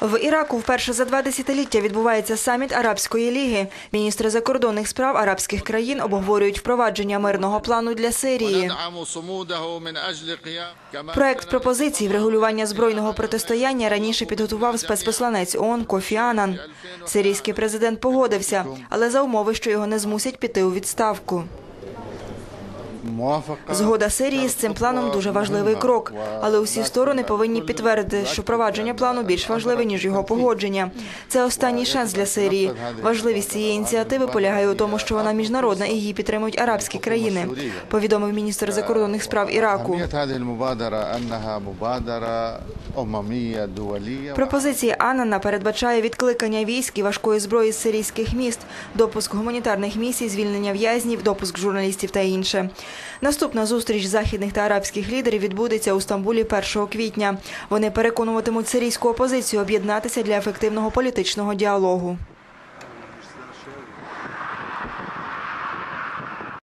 В Іраку вперше за два десятиліття відбувається саміт Арабської ліги. Міністри закордонних справ арабських країн обговорюють впровадження мирного плану для Сирії. Проект пропозицій врегулювання збройного протистояння раніше підготував спецпосланець ООН Кофі Анан. Сирійський президент погодився, але за умови, що його не змусять піти у відставку. Згода Сирії з цим планом дуже важливий крок, але усі сторони повинні підтвердити, що провадження плану більш важливе ніж його погодження. Це останній шанс для Сирії. Важливість цієї ініціативи полягає у тому, що вона міжнародна і її підтримують арабські країни. Повідомив міністр закордонних справ Іраку. Пропозиції Анана передбачає відкликання військ і важкої зброї з сирійських міст, допуск гуманітарних місій, звільнення в'язнів, допуск журналістів та інше. Наступна зустріч західних та арабських лідерів відбудеться у Стамбулі 1 квітня. Вони переконуватимуть сирійську опозицію об'єднатися для ефективного політичного діалогу.